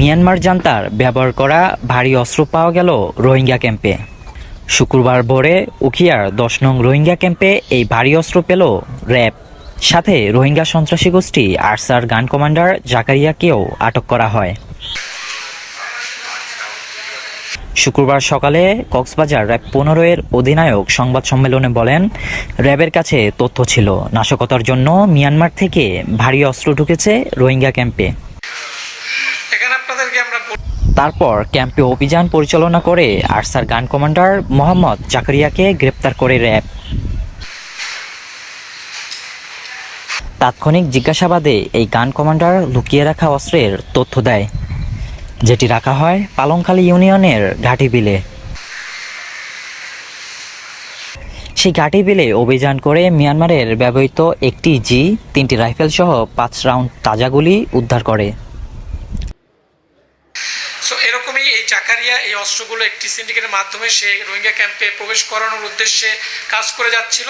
Myanmar জান্তার ব্যবহার করা ভারী অস্ত্র পাওয়া গেল রোহিঙ্গা ক্যাম্পে। শুক্রবার ভোরে উখিয়ার দশ নং রোহিঙ্গা ক্যাম্পে এই ভারী অস্ত্র পেল র্যাব। সাথে রোহিঙ্গা সন্ত্রাসী গোষ্ঠী আরসার গান কমান্ডার জাকারিয়াকেও আটক করা হয়। শুক্রবার সকালে কক্সবাজার র্যাব পনেরো এর অধিনায়ক সংবাদ সম্মেলনে বলেন, র্যাবের কাছে তথ্য ছিল, নাশকতার জন্য মিয়ানমার থেকে ভারী অস্ত্র ঢুকেছে রোহিঙ্গা ক্যাম্পে। তারপর ক্যাম্পে অভিযান পরিচালনা করে আরসার গান কমান্ডার মোহাম্মদ জাকারিয়াকে গ্রেপ্তার করে র্যাব। তাৎক্ষণিক জিজ্ঞাসাবাদে এই গান কমান্ডার লুকিয়ে রাখা অস্ত্রের তথ্য দেয়, যেটি রাখা হয় পালংখালী ইউনিয়নের ঘাটি বিলে সেই ঘাটি বিলে অভিযান করে মিয়ানমারের ব্যবহৃত একটি জি, তিনটি রাইফেল সহ পাঁচ রাউন্ড তাজা গুলি উদ্ধার করে সো এরকমই এই এই অস্ত্রগুলো একটি সিন্ডিকেটের মাধ্যমে সে রোহিঙ্গা ক্যাম্পে প্রবেশ করানোর উদ্দেশ্যে কাজ করে যাচ্ছিল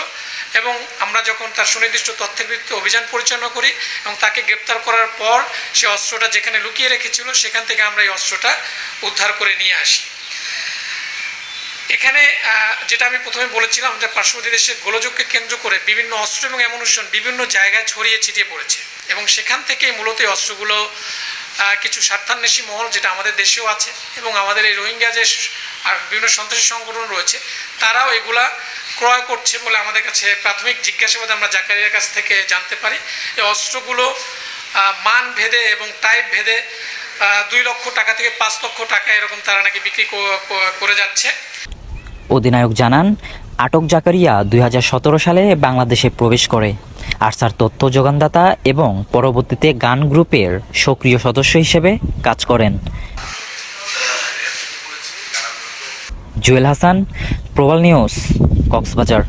এবং আমরা যখন তার সুনির্দিষ্ট তথ্যের ভিত্তিতে অভিযান পরিচালনা করি এবং তাকে গ্রেপ্তার করার পর সে অস্ত্রটা যেখানে লুকিয়ে রেখেছিল সেখান থেকে আমরা এই অস্ত্রটা উদ্ধার করে নিয়ে আসি। এখানে যেটা আমি প্রথমে বলেছিলাম যে পার্শ্ববর্তী দেশের গোলযোগকে কেন্দ্র করে বিভিন্ন অস্ত্র এবং অ্যামুনিশন বিভিন্ন জায়গায় ছড়িয়ে ছিটিয়ে পড়েছে এবং সেখান থেকে মূলত অস্ত্রগুলো কিছু স্বার্থান্বেষী মহল যেটা আমাদের দেশেও আছে এবং আমাদের এই রোহিঙ্গা যে আর বিভিন্ন সন্ত্রাসী সংগঠন রয়েছে, তারাও এগুলা ক্রয় করছে বলে আমাদের কাছে প্রাথমিক জিজ্ঞাসাবাদে আমরা জাকারিয়ার কাছ থেকে জানতে পারি। এই অস্ত্রগুলো মান ভেদে এবং টাইপ ভেদে দুই লক্ষ টাকা থেকে পাঁচ লক্ষ টাকা এরকম তারা নাকি বিক্রি করে যাচ্ছে। অধিনায়ক জানান আটক জাকারিয়া দুই হাজার সতেরো সালে বাংলাদেশে প্রবেশ করে। আরসার তথ্য যোগানদাতা এবং পরবর্তীতে গান গ্রুপের সক্রিয় সদস্য হিসেবে কাজ করেন। জুয়েল হাসান, প্রবাল নিউজ, কক্সবাজার।